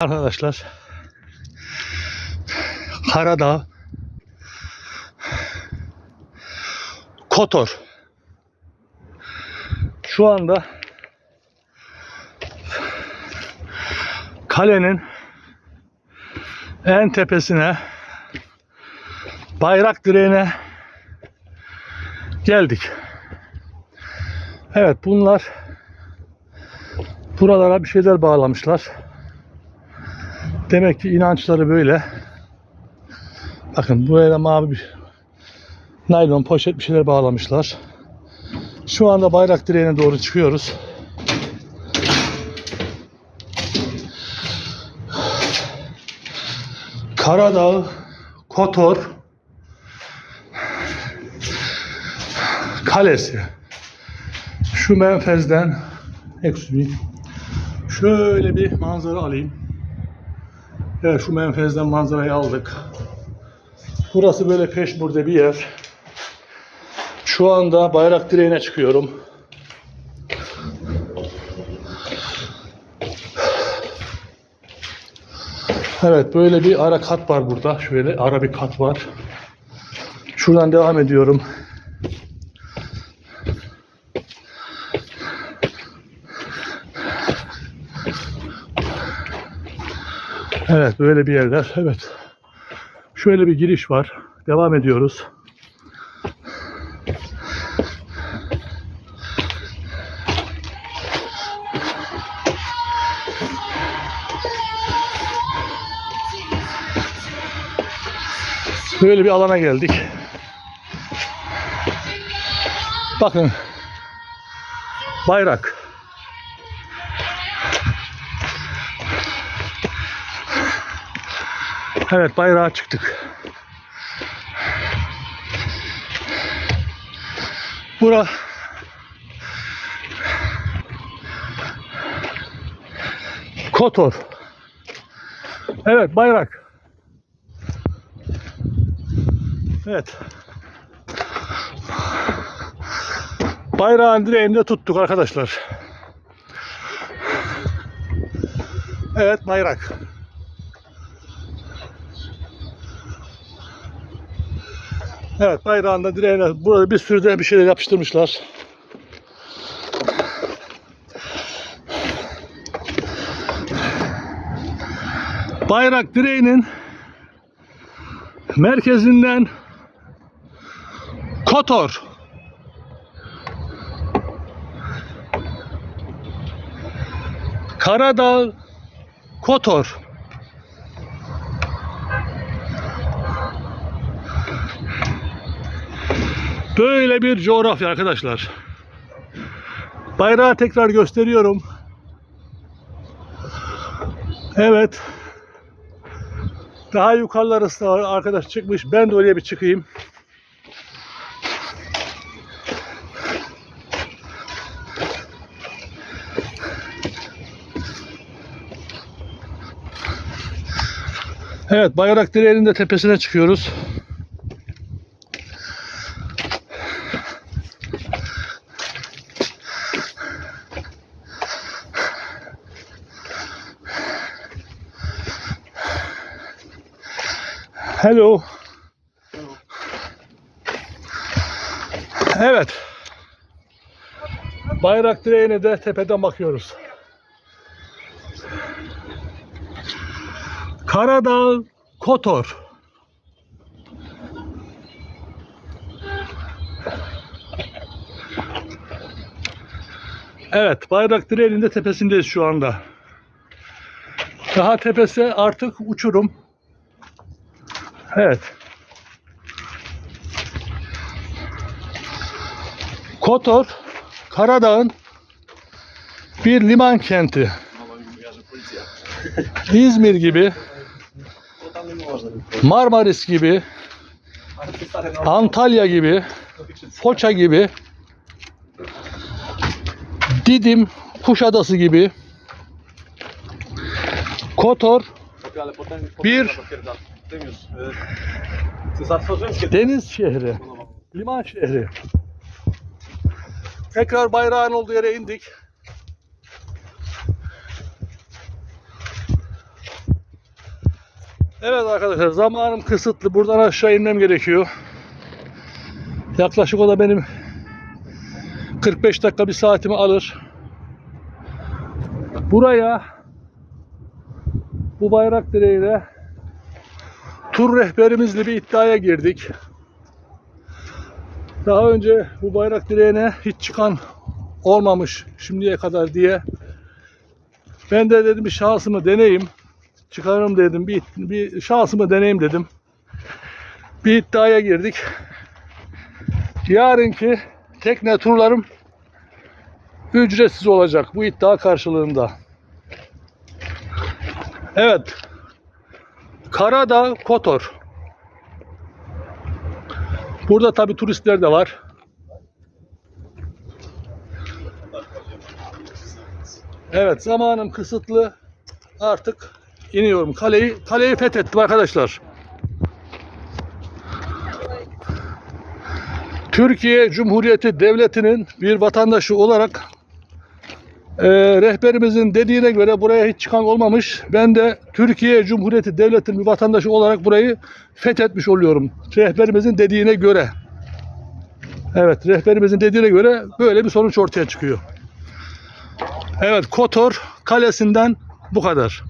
Arkadaşlar Karadağ Kotor şu anda kalenin en tepesine bayrak direğine geldik. Evet bunlar buralara bir şeyler bağlamışlar. Demek ki inançları böyle. Bakın buraya da mavi bir naylon poşet bir şeyler bağlamışlar. Şu anda bayrak direğine doğru çıkıyoruz. Karadağ, Kotor Kalesi. Şu menfezden şöyle bir manzara alayım. Evet şu menfezden manzarayı aldık. Burası böyle peşmurde bir yer. Şu anda bayrak direğine çıkıyorum. Evet böyle bir ara kat var burada. Şöyle ara bir kat var. Şuradan devam ediyorum. Evet böyle bir yerler. Evet. Şöyle bir giriş var. Devam ediyoruz. Böyle bir alana geldik. Bakın. Bayrak. Evet bayrağa çıktık. Bura Kotor. Evet bayrak. Evet. Bayrağın direğinde tuttuk arkadaşlar. Evet bayrak. Evet bayrağında direğine burada bir sürü de bir şeyler yapıştırmışlar. Bayrak direğinin merkezinden Kotor Karadağ Kotor Böyle bir coğrafya arkadaşlar. Bayrağı tekrar gösteriyorum. Evet. Daha yukarıları da var. arkadaş çıkmış. Ben de oraya bir çıkayım. Evet, bayrak direğinin de tepesine çıkıyoruz. Hello. Evet. Bayrak direğine de tepeden bakıyoruz. Karadağ Kotor. Evet, bayrak direğinin de tepesindeyiz şu anda. Daha tepesi artık uçurum. Evet. Kotor, Karadağ'ın bir liman kenti. İzmir gibi, Marmaris gibi, Antalya gibi, Foça gibi, Didim, Kuşadası gibi, Kotor bir deniz şehri, liman şehri. Tekrar bayrağın olduğu yere indik. Evet arkadaşlar zamanım kısıtlı. Buradan aşağı inmem gerekiyor. Yaklaşık o da benim 45 dakika bir saatimi alır. Buraya bu bayrak direğiyle tur rehberimizle bir iddiaya girdik. Daha önce bu bayrak direğine hiç çıkan olmamış şimdiye kadar diye. Ben de dedim bir şansımı deneyeyim. Çıkarım dedim. Bir, bir şansımı deneyeyim dedim. Bir iddiaya girdik. Yarınki tekne turlarım ücretsiz olacak bu iddia karşılığında. Evet. Karadağ Kotor. Burada tabi turistler de var. Evet zamanım kısıtlı. Artık iniyorum. Kaleyi kaleyi fethettim arkadaşlar. Türkiye Cumhuriyeti Devleti'nin bir vatandaşı olarak e, rehberimizin dediğine göre buraya hiç çıkan olmamış. Ben de Türkiye Cumhuriyeti Devleti'nin bir vatandaşı olarak burayı fethetmiş oluyorum. Rehberimizin dediğine göre. Evet, rehberimizin dediğine göre böyle bir sonuç ortaya çıkıyor. Evet, Kotor Kalesi'nden bu kadar.